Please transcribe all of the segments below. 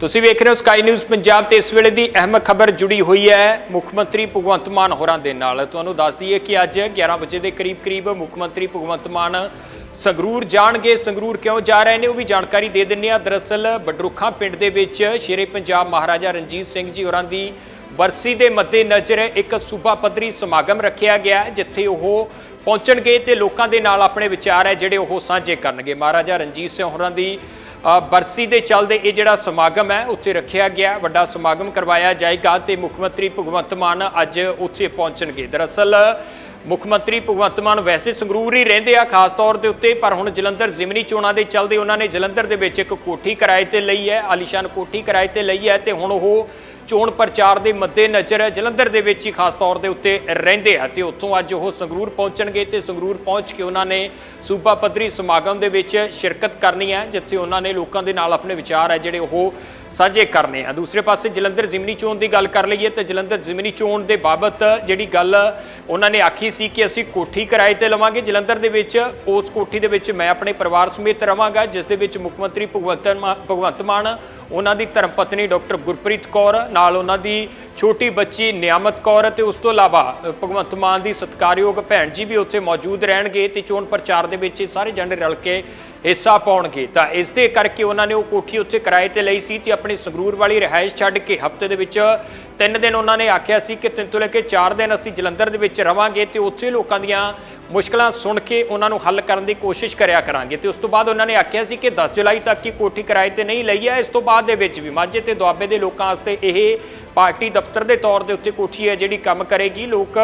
ਤੁਸੀਂ ਵੇਖ ਰਹੇ ਹੋ ਸਕਾਈ ਨਿਊਜ਼ ਪੰਜਾਬ ਤੇ ਇਸ ਵੇਲੇ ਦੀ ਅਹਿਮ ਖਬਰ ਜੁੜੀ ਹੋਈ ਹੈ ਮੁੱਖ ਮੰਤਰੀ ਭਗਵੰਤ ਮਾਨ ਹੋਰਾਂ ਦੇ ਨਾਲ। ਤੁਹਾਨੂੰ ਦੱਸ ਦਈਏ ਕਿ ਅੱਜ 11 ਵਜੇ ਦੇ ਕਰੀਬ ਕਰੀਬ ਮੁੱਖ ਮੰਤਰੀ ਭਗਵੰਤ ਮਾਨ ਸੰਗਰੂਰ ਜਾਣਗੇ। ਸੰਗਰੂਰ ਕਿਉਂ ਜਾ ਰਹੇ ਨੇ ਉਹ ਵੀ ਜਾਣਕਾਰੀ ਦੇ ਦਿੰਨੇ ਆ ਦਰਅਸਲ ਬਡਰੁੱਖਾਂ ਪਿੰਡ ਦੇ ਵਿੱਚ ਸ਼ੇਰੇ ਪੰਜਾਬ ਮਹਾਰਾਜਾ ਰਣਜੀਤ ਸਿੰਘ ਜੀ ਹੋਰਾਂ ਦੀ ਬਰਸੀ ਦੇ ਮੱਦੇ ਨਜ਼ਰ ਇੱਕ ਸੂਬਾ ਪੱਧਰੀ ਸਮਾਗਮ ਰੱਖਿਆ ਗਿਆ ਜਿੱਥੇ ਉਹ ਪਹੁੰਚਣਗੇ ਤੇ ਲੋਕਾਂ ਦੇ ਨਾਲ ਆਪਣੇ ਵਿਚਾਰ ਹੈ, ਜਿਹੜੇ ਉਹ ਸਾਂਝੇ ਕਰਨਗੇ। ਮਹਾਰਾਜਾ ਰਣਜੀਤ ਸਿੰਘ ਹੋਰਾਂ ਦੀ ਬਰਸੀ ਦੇ ਚੱਲਦੇ ਇਹ ਜਿਹੜਾ ਸਮਾਗਮ ਹੈ, ਉੱਥੇ ਰੱਖਿਆ ਗਿਆ, ਵੱਡਾ ਸਮਾਗਮ ਕਰਵਾਇਆ ਜਾਏਗਾ ਤੇ ਮੁੱਖ ਮੰਤਰੀ ਭਗਵੰਤ ਮਾਨ ਅੱਜ ਉੱਥੇ ਪਹੁੰਚਣਗੇ। ਦਰਅਸਲ, ਮੁੱਖ ਮੰਤਰੀ ਭਗਵੰਤ ਮਾਨ ਵੈਸੇ ਸੰਗਰੂਰ ਹੀ ਰਹਿੰਦੇ ਆ ਖਾਸ ਤੌਰ ਦੇ ਉੱਤੇ, ਪਰ ਹੁਣ ਜਲੰਧਰ ਜ਼ਿਮਨੀ ਚੋਣਾਂ ਦੇ ਚੱਲਦੇ ਉਹਨਾਂ ਨੇ ਜਲੰਧਰ ਦੇ ਵਿੱਚ ਇੱਕ ਕੋਠੀ ਕਿਰਾਏ ਤੇ ਲਈ ਹੈ, ਆਲੀਸ਼ਾਨ ਕੋਠੀ ਕਿਰਾਏ ਤੇ ਲਈ ਹੈ ਤੇ ਹੁਣ ਉਹ ਚੋਣ ਪ੍ਰਚਾਰ ਦੇ ਮੱਦੇਨਜ਼ਰ ਜਲੰਧਰ ਦੇ ਵਿੱਚ ਹੀ ਖਾਸ ਤੌਰ ਦੇ ਉੱਤੇ ਰਹਿੰਦੇ ਆ ਤੇ ਉੱਥੋਂ ਅੱਜ ਉਹ ਸੰਗਰੂਰ ਪਹੁੰਚਣਗੇ ਤੇ ਸੰਗਰੂਰ ਪਹੁੰਚ ਕੇ ਉਹਨਾਂ ਨੇ ਸੂਬਾ ਪੱਧਰੀ ਸਮਾਗਮ ਦੇ ਵਿੱਚ ਸ਼ਿਰਕਤ ਕਰਨੀ ਹੈ, ਜਿੱਥੇ ਉਹਨਾਂ ਨੇ ਲੋਕਾਂ ਦੇ ਨਾਲ ਆਪਣੇ ਵਿਚਾਰ ਹੈ ਜਿਹੜੇ ਉਹ ਸਾਂਝੇ ਕਰਨੇ ਆ। ਦੂਸਰੇ ਪਾਸੇ ਜਲੰਧਰ ਜ਼ਿਮਨੀ ਚੋਣ ਦੀ ਗੱਲ ਕਰ ਲਈਏ ਤਾਂ ਜਲੰਧਰ ਜ਼ਿਮਨੀ ਚੋਣ ਦੇ ਬਾਬਤ ਜਿਹੜੀ ਗੱਲ ਉਹਨਾਂ ਨੇ ਆਖੀ ਸੀ ਕਿ ਅਸੀਂ ਕੋਠੀ ਕਿਰਾਏ ਤੇ ਲਵਾਂਗੇ। ਜਲੰਧਰ ਦੇ ਵਿੱਚ ਉਸ ਕੋਠੀ ਦੇ ਵਿੱਚ ਮੈਂ ਆਪਣੇ ਪਰਿਵਾਰ ਸਮੇਤ ਰਵਾਂਗਾ, ਜਿਸ ਦੇ ਵਿੱਚ ਮੁੱਖ ਮੰਤਰੀ ਭਗਵੰਤ ਮਾ- ਭਗਵੰਤ ਮਾਨ ਉਹਨਾਂ ਦੀ ਧਰਮ ਪਤਨੀ ਡਾਕਟਰ ਗੁਰਪ੍ਰੀਤ ਕੌਰ, ਨਾਲ ਉਹਨਾਂ ਦੀ ਛੋਟੀ ਬੱਚੀ ਨਿਆਮਤ ਕੌਰ ਅਤੇ ਉਸ ਤੋਂ ਇਲਾਵਾ ਭਗਵੰਤ ਮਾਨ ਦੀ ਸਤਿਕਾਰਯੋਗ ਭੈਣ ਜੀ ਵੀ ਉੱਥੇ ਮੌਜੂਦ ਰਹਿਣਗੇ ਤੇ ਚੋਣ ਪ੍ਰਚਾਰ ਦੇ ਵਿੱਚ ਇਹ ਸਾਰੇ ਜਣੇ ਰਲ ਕੇ ਹਿੱਸਾ ਪਾਉਣਗੇ। ਤਾਂ ਇਸ ਦੇ ਕਰਕੇ ਉਹਨਾਂ ਨੇ ਉਹ ਕੋਠੀ ਉੱਥੇ ਕਿਰਾਏ ਤੇ ਲਈ ਸੀ ਤੇ ਆਪਣੀ ਸੰਗਰੂਰ ਵਾਲੀ ਰਿਹਾਇਸ਼ ਛੱਡ ਕੇ ਹਫ਼ਤੇ ਦੇ ਵਿੱਚ ਤਿੰਨ ਦਿਨ ਉਹਨਾਂ ਨੇ ਆਖਿਆ ਸੀ ਕਿ ਤਿੰਨ ਤੋਂ ਲੈ ਕੇ ਚਾਰ ਦਿਨ ਅਸੀਂ ਜਲੰਧਰ ਦੇ ਵਿੱਚ ਰਵਾਂਗੇ ਤੇ ਉੱਥੇ ਲੋਕਾਂ ਦੀਆਂ ਮੁਸ਼ਕਲਾਂ ਸੁਣ ਕੇ ਉਹਨਾਂ ਨੂੰ ਹੱਲ ਕਰਨ ਦੀ ਕੋਸ਼ਿਸ਼ ਕਰਿਆ ਕਰਾਂਗੇ ਤੇ ਉਸ ਤੋਂ ਬਾਅਦ ਉਹਨਾਂ ਨੇ ਆਖਿਆ ਸੀ ਕਿ 10 ਜੁਲਾਈ ਤੱਕ ਕੀ ਕੋਠੀ ਕਿਰਾਏ ਤੇ ਨਹੀਂ ਲਈ ਹੈ ਇਸ ਤੋਂ ਬਾਅਦ ਦੇ ਵਿੱਚ ਵੀ ਮਾਝੇ ਤੇ ਦੁਆਬੇ ਦੇ ਲੋਕਾਂ ਵਾਸਤੇ ਇਹ ਪਾਰਟੀ ਦਫ਼ਤਰ ਦੇ ਤੌਰ ਦੇ ਉੱਤੇ ਕੋਠੀ ਹੈ ਜਿਹੜੀ ਕੰਮ ਕਰੇਗੀ। ਲੋਕ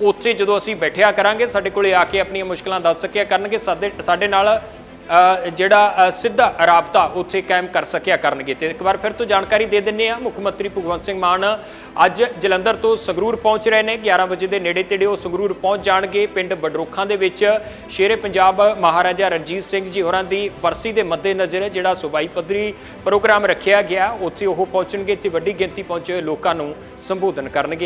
ਉੱਥੇ ਜਦੋਂ ਅਸੀਂ ਬੈਠਿਆ ਕਰਾਂਗੇ, ਸਾਡੇ ਕੋਲੇ ਆ ਕੇ ਆਪਣੀਆਂ ਮੁਸ਼ਕਲਾਂ ਦੱਸ ਸਕਿਆ ਕਰਨਗੇ, ਸਾਡੇ ਸਾਡੇ ਨਾਲ ਜਿਹੜਾ ਸਿੱਧਾ ਰਾਬਤਾ ਉੱਥੇ ਕਾਇਮ ਕਰ ਸਕਿਆ ਕਰਨਗੇ। ਤੇ ਇੱਕ ਵਾਰ ਫਿਰ ਤੋਂ ਜਾਣਕਾਰੀ ਦੇ ਦਿੰਨੇ ਆ ਮੁੱਖ ਮੰਤਰੀ ਭਗਵੰਤ ਸਿੰਘ ਮਾਨ ਅੱਜ ਜਲੰਧਰ ਤੋਂ ਸੰਗਰੂਰ ਪਹੁੰਚ ਰਹੇ ਨੇ। 11 ਵਜੇ ਦੇ ਨੇੜੇ ਤੇੜੇ ਉਹ ਸੰਗਰੂਰ ਪਹੁੰਚ ਜਾਣਗੇ। ਪਿੰਡ ਬਡਰੁੱਖਾਂ ਦੇ ਵਿੱਚ ਸ਼ੇਰੇ ਪੰਜਾਬ ਮਹਾਰਾਜਾ ਰਣਜੀਤ ਸਿੰਘ ਜੀ ਹੋਰਾਂ ਦੀ ਬਰਸੀ ਦੇ ਮੱਦੇਨਜ਼ਰ, ਜਿਹੜਾ ਸੂਬਾਈ ਪੱਧਰੀ ਪ੍ਰੋਗਰਾਮ ਰੱਖਿਆ ਗਿਆ, ਉੱਥੇ ਉਹ ਪਹੁੰਚਣਗੇ। ਤੇ ਵੱਡੀ ਗਿਣਤੀ ਪਹੁੰਚੇ ਲੋਕਾਂ ਨੂੰ ਸੰਬੋਧਨ ਕਰਨਗੇ।